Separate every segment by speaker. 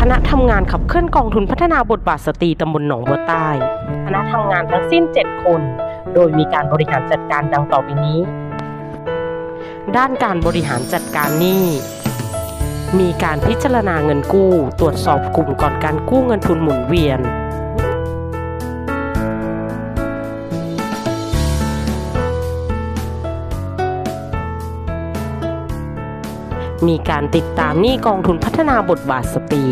Speaker 1: คณะทำงานขับเคลื่อนกองทุนพัฒนาบทบาทสตรีตำบลหนองบัวใต้ คณะทำงานทั้งสิ้น 7 คน โดยมีการบริหารจัดการดังต่อไปนี้ ด้านการบริหารจัดการหนี้ มีการพิจารณาเงินกู้ ตรวจสอบกลุ่มก่อนการกู้เงินทุนหมุนเวียน มีการติดตามหนี้กองทุนพัฒนาบทบาทสตรี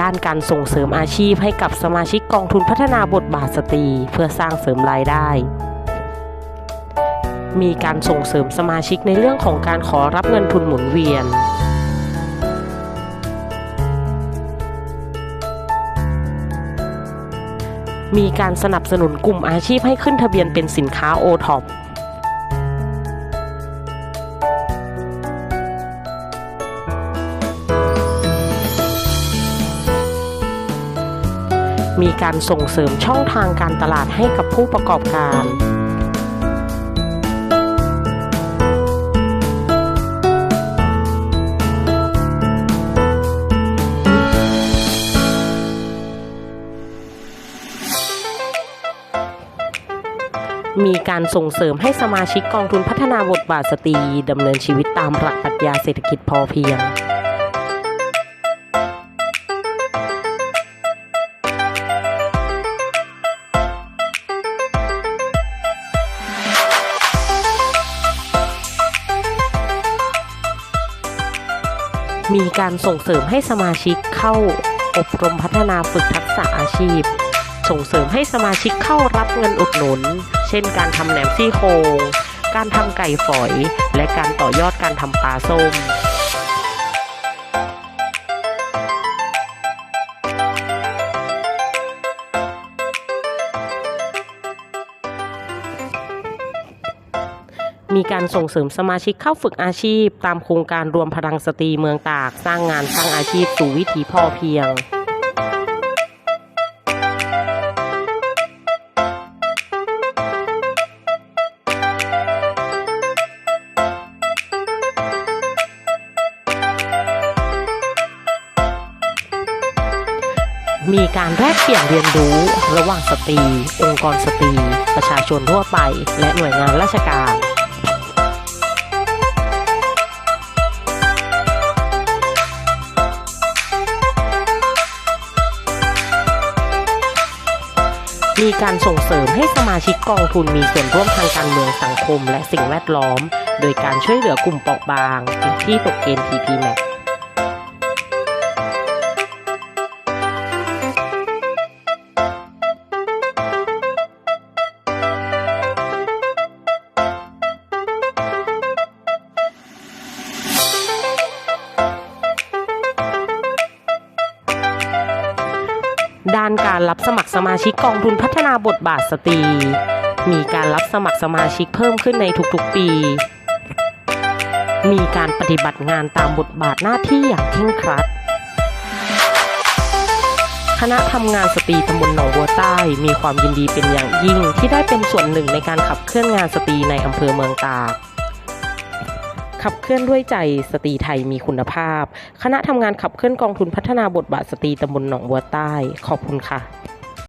Speaker 1: ด้านการส่งเสริมอาชีพให้กับสมาชิกกองทุนพัฒนาบทบาทสตรีเพื่อสร้างเสริมรายได้ มีการส่งเสริมสมาชิกในเรื่องของการขอรับเงินทุนหมุนเวียน มีการสนับสนุนกลุ่มอาชีพให้ขึ้นทะเบียนเป็นสินค้าโอท็อปมีการส่งเสริมช่องทางการตลาดให้กับผู้ประกอบการ มีการส่งเสริมให้สมาชิกกองทุนพัฒนาบทบาทสตรีดำเนินชีวิตตามหลักปรัชญาเศรษฐกิจพอเพียงมีการส่งเสริมให้สมาชิกเข้าอบรมพัฒนาฝึกทักษะอาชีพ ส่งเสริมให้สมาชิกเข้ารับเงินอุดหนุน เช่น การทำแหนมซี่โครงการทำไก่ฝอย และการต่อยอดการทำปลาส้มมีการส่งเสริมสมาชิกเข้าฝึกอาชีพ ตามโครงการรวมพลังสตรีเมืองตาก สร้างงานสร้างอาชีพสู่วิถีพอเพียง มีการแลกเปลี่ยนเรียนรู้ระหว่างสตรี องค์กรสตรี ประชาชนทั่วไป และหน่วยงานราชการมีการส่งเสริมให้สมาชิกกองทุนมีส่วนร่วมทางการเมืองสังคมและสิ่งแวดล้อม โดยการช่วยเหลือกลุ่มเปราะบางที่ตกเกณฑ์ TPMAX ด้านการรับสมัครสมาชิกกองทุนพัฒนาบทบาทสตรี มีการรับสมัครสมาชิกเพิ่มขึ้นในทุกๆปี มีการปฏิบัติงานตามบทบาทหน้าที่อย่างเคร่งครัด คณะทำงานสตรีตำบลหนองบัวใต้มีความยินดีเป็นอย่างยิ่งที่ได้เป็นส่วนหนึ่งในการขับเคลื่อนงานสตรีในอำเภอเมืองตาก ขับเคลื่อนด้วยใจสตรีไทยมีคุณภาพ คณะทำงานขับเคลื่อนกองทุนพัฒนาบทบาทสตรีตำบลหนองบัวใต้ ขอบคุณค่ะ